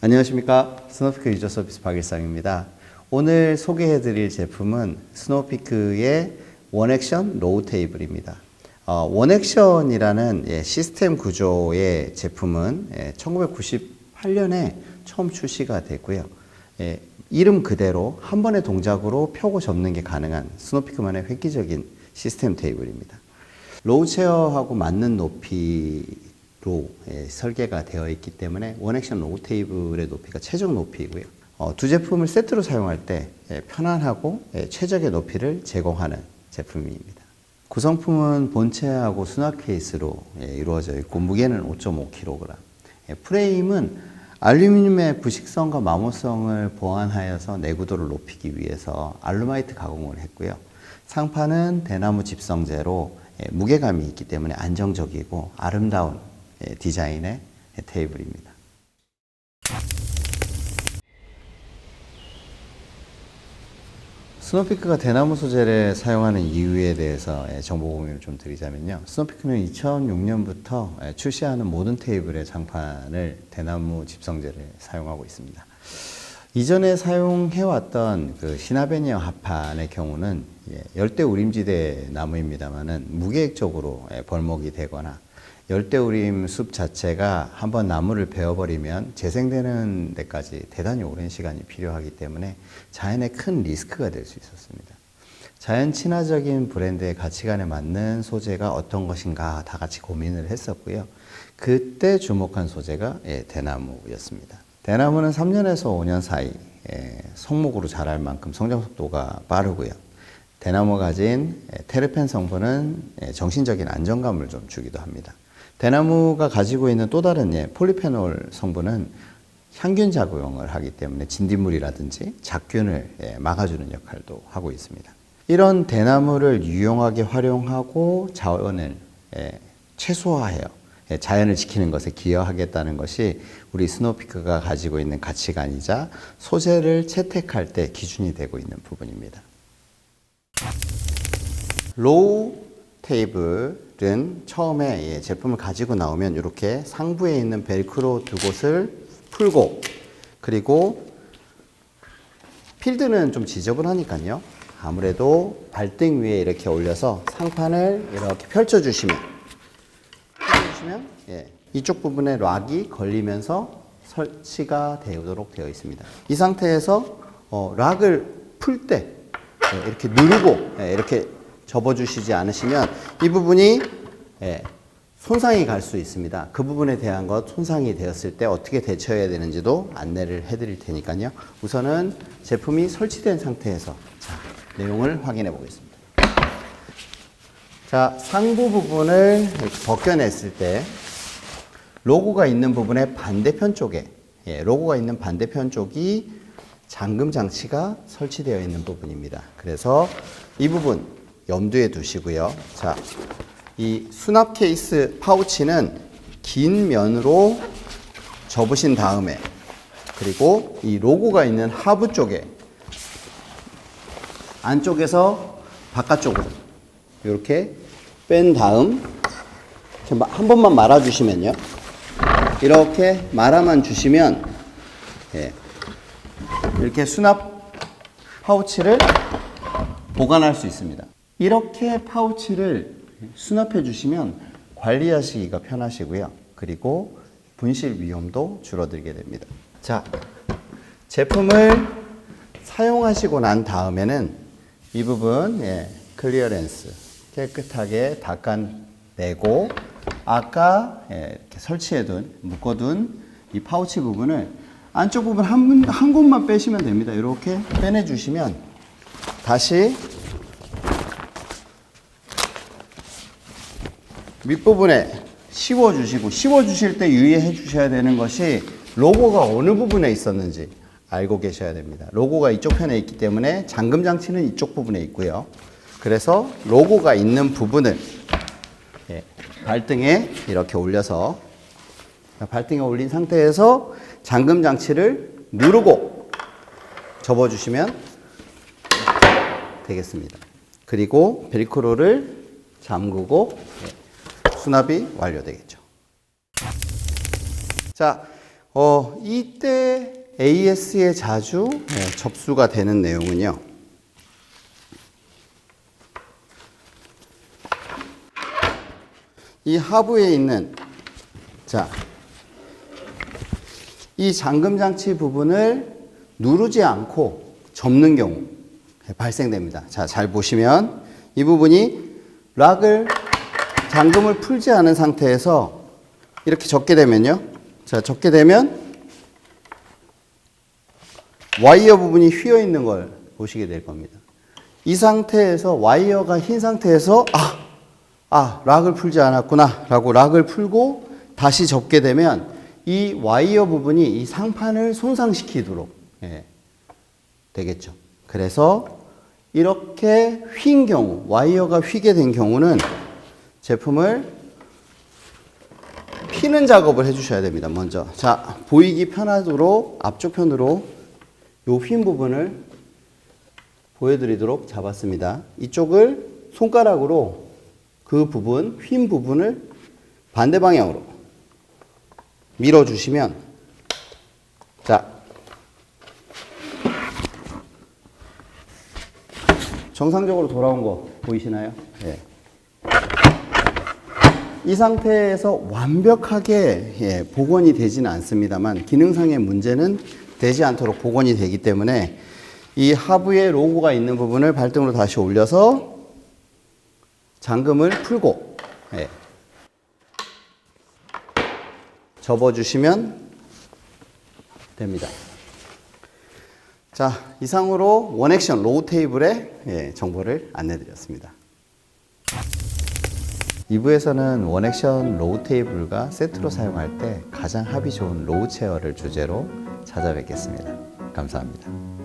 안녕하십니까 스노피크 유저 서비스 박일상입니다. 오늘 소개해드릴 제품은 스노피크의 원액션 로우 테이블입니다. 어, 원액션이라는 예, 시스템 구조의 제품은 예, 1998년에 처음 출시가 됐고요. 예, 이름 그대로 한 번의 동작으로 펴고 접는 게 가능한 스노피크만의 획기적인 시스템 테이블입니다. 로우 체어하고 맞는 높이 로 예, 설계가 되어 있기 때문에 원액션 로우 테이블의 높이가 최적 높이이고요. 어, 두 제품을 세트로 사용할 때 예, 편안하고 예, 최적의 높이를 제공하는 제품입니다. 구성품은 본체하고 수납 케이스로 예, 이루어져 있고 무게는 5.5kg. 예, 프레임은 알루미늄의 부식성과 마모성을 보완하여서 내구도를 높이기 위해서 알루마이트 가공을 했고요. 상판은 대나무 집성재로 예, 무게감이 있기 때문에 안정적이고 아름다운 예, 디자인의 테이블입니다. 스노피크가 대나무 소재를 사용하는 이유에 대해서 예, 정보 공유를 좀 드리자면요. 스노피크는 2006년부터 예, 출시하는 모든 테이블의 장판을 대나무 집성재를 사용하고 있습니다. 이전에 사용해왔던 그 시나베니아 합판의 경우는 예, 열대 우림지대 나무입니다만은 무계획적으로 예, 벌목이 되거나 열대우림 숲 자체가 한번 나무를 베어버리면 재생되는 데까지 대단히 오랜 시간이 필요하기 때문에 자연에 큰 리스크가 될 수 있었습니다. 자연 친화적인 브랜드의 가치관에 맞는 소재가 어떤 것인가 다 같이 고민을 했었고요. 그때 주목한 소재가 예, 대나무였습니다. 대나무는 3년에서 5년 사이 예, 성목으로 자랄 만큼 성장 속도가 빠르고요. 대나무가 가진 예, 테르펜 성분은 예, 정신적인 안정감을 좀 주기도 합니다. 대나무가 가지고 있는 또 다른 예, 폴리페놀 성분은 향균 작용을 하기 때문에 진딧물이라든지 잡균을 예, 막아주는 역할도 하고 있습니다. 이런 대나무를 유용하게 활용하고 자원을 예, 최소화해요. 예, 자연을 지키는 것에 기여하겠다는 것이 우리 스노피크가 가지고 있는 가치관이자 소재를 채택할 때 기준이 되고 있는 부분입니다. 로우 테이블 은 처음에 예, 제품을 가지고 나오면 이렇게 상부에 있는 벨크로 두 곳을 풀고 그리고 필드는 좀 지저분하니까요. 아무래도 발등 위에 이렇게 올려서 상판을 이렇게 펼쳐주시면 펼쳐주시면 예, 이쪽 부분에 락이 걸리면서 설치가 되도록 되어 있습니다. 이 상태에서 어, 락을 풀 때 이렇게 누르고 예, 이렇게 접어주시지 않으시면 이 부분이 예, 손상이 갈 수 있습니다. 그 부분에 대한 것 손상이 되었을 때 어떻게 대처해야 되는지도 안내를 해드릴 테니까요. 우선은 제품이 설치된 상태에서 자, 내용을 확인해 보겠습니다. 자, 상부 부분을 벗겨냈을 때 로고가 있는 부분의 반대편 쪽에 예, 로고가 있는 반대편 쪽이 잠금 장치가 설치되어 있는 부분입니다. 그래서 이 부분 염두에 두시고요. 자, 이 수납 케이스 파우치는 긴 면으로 접으신 다음에 그리고 이 로고가 있는 하부 쪽에 안쪽에서 바깥쪽으로 이렇게 뺀 다음 한 번만 말아 주시면요. 이렇게 말아만 주시면 예, 이렇게 수납 파우치를 보관할 수 있습니다. 이렇게 파우치를 수납해 주시면 관리하시기가 편하시고요. 그리고 분실 위험도 줄어들게 됩니다. 자, 제품을 사용하시고 난 다음에는 이 부분 예, 클리어랜스 깨끗하게 닦아내고 아까 예, 이렇게 설치해둔 묶어둔 이 파우치 부분을 안쪽 부분 한, 한 곳만 빼시면 됩니다. 이렇게 빼내주시면 다시 밑부분에 씌워주시고 씌워주실 때 유의해 주셔야 되는 것이 로고가 어느 부분에 있었는지 알고 계셔야 됩니다. 로고가 이쪽 편에 있기 때문에 잠금 장치는 이쪽 부분에 있고요. 그래서 로고가 있는 부분을 예, 발등에 이렇게 올려서 발등에 올린 상태에서 잠금 장치를 누르고 접어주시면 되겠습니다. 그리고 벨크로를 잠그고 예, 수납이 완료되겠죠. 자, 어, 이때 AS에 자주 예, 접수가 되는 내용은요. 이 하부에 있는 자, 이 잠금 장치 부분을 누르지 않고 접는 경우 발생됩니다. 자, 잘 보시면 이 부분이 락을 잠금을 풀지 않은 상태에서 이렇게 접게 되면요. 자, 접게 되면 와이어 부분이 휘어 있는 걸 보시게 될 겁니다. 이 상태에서 와이어가 흰 상태에서 아, 아, 락을 풀지 않았구나 라고 락을 풀고 다시 접게 되면 이 와이어 부분이 이 상판을 손상시키도록 예, 되겠죠. 그래서 이렇게 휜 경우, 와이어가 휘게 된 경우는 제품을 피는 작업을 해주셔야 됩니다. 먼저 자 보이기 편하도록 앞쪽 편으로 요 휜 부분을 보여드리도록 잡았습니다. 이쪽을 손가락으로 그 부분 휜 부분을 반대 방향으로 밀어주시면 자 정상적으로 돌아온 거 보이시나요? 예. 이 상태에서 완벽하게 예, 복원이 되지는 않습니다만 기능상의 문제는 되지 않도록 복원이 되기 때문에 이 하부에 로고가 있는 부분을 발등으로 다시 올려서 잠금을 풀고 예, 접어주시면 됩니다. 자 이상으로 원액션 로우 테이블의 예, 정보를 안내드렸습니다. 2부에서는 원액션 로우 테이블과 세트로 사용할 때 가장 합이 좋은 로우 체어를 주제로 찾아뵙겠습니다. 감사합니다.